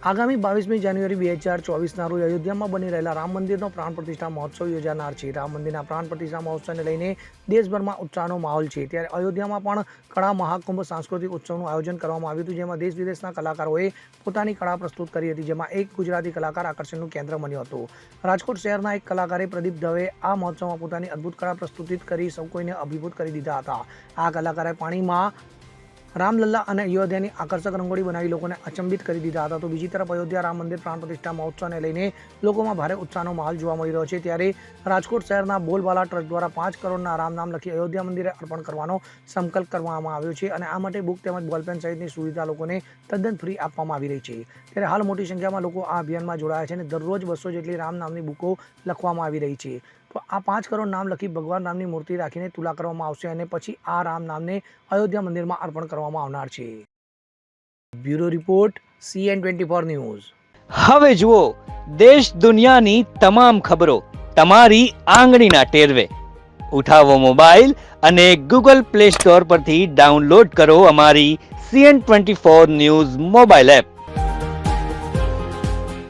આગામી બાવીસમી જાન્યુઆરી બે હજાર ચોવીસના રોજ અયોધ્યામાં બની રહેલા રામ મંદિરનો પ્રાણ પ્રતિષ્ઠા મહોત્સવ યોજાનાર છે. રામ મંદિરના પ્રાણ પ્રતિષ્ઠા મહોત્સવને લઈને દેશભરમાં ઉત્સાહનો માહોલ છે. ત્યારે અયોધ્યામાં પણ કળા મહાકુંભ સાંસ્કૃતિક ઉત્સવનું આયોજન કરવામાં આવ્યું હતું, જેમાં દેશ વિદેશના કલાકારોએ પોતાની કળા પ્રસ્તુત કરી હતી, જેમાં એક ગુજરાતી કલાકાર આકર્ષણનું કેન્દ્ર બન્યો હતો. રાજકોટ શહેરના એક કલાકારે પ્રદીપ દવે આ મહોત્સવમાં પોતાની અદ્ભુત કળા પ્રસ્તુતિત કરી સૌ કોઈને અભિભૂત કરી દીધા હતા. આ કલાકારે પાણીમાં રામલલ્લા અને અયોધ્યાની આકર્ષક રંગોળી બનાવી લોકોને અચંબિત કરી દીધા હતા. તો બીજી તરફ અયોધ્યા રામ મંદિર પ્રાણ પ્રતિષ્ઠા મહોત્સવને લઈને લોકોમાં ભારે ઉત્સાહનો માહોલ જોવા મળી રહ્યો છે. ત્યારે રાજકોટ શહેરના બોલબાલા ટ્રસ્ટ દ્વારા પાંચ કરોડના રામ નામ લખી અયોધ્યા મંદિરે અર્પણ કરવાનો સંકલ્પ કરવામાં આવ્યો છે અને આ માટે બુક તેમજ બોલપેન સહિતની સુવિધા લોકોને તદ્દન ફ્રી આપવામાં આવી રહી છે. ત્યારે હાલ મોટી સંખ્યામાં લોકો આ અભિયાનમાં જોડાયા છે અને દરરોજ બસો જેટલી રામ નામની બુકો લખવામાં આવી રહી છે. તો આ પાંચ કરોડ નામ લખી ભગવાન રામની મૂર્તિ રાખીને તુલા કરવામાં આવશે અને પછી આ રામ નામને અયોધ્યા મંદિરમાં અર્પણ કરવામાં આવનાર છે. Bureau report CN twenty four news. હવે જુઓ, દેશ દુનિયાની તમામ ખબરો તમારી આંગળીના ટેરવે. ઉઠાવો મોબાઈલ અને ગૂગલ પ્લે સ્ટોર પરથી ડાઉનલોડ કરો અમારી CN twenty four news mobile app.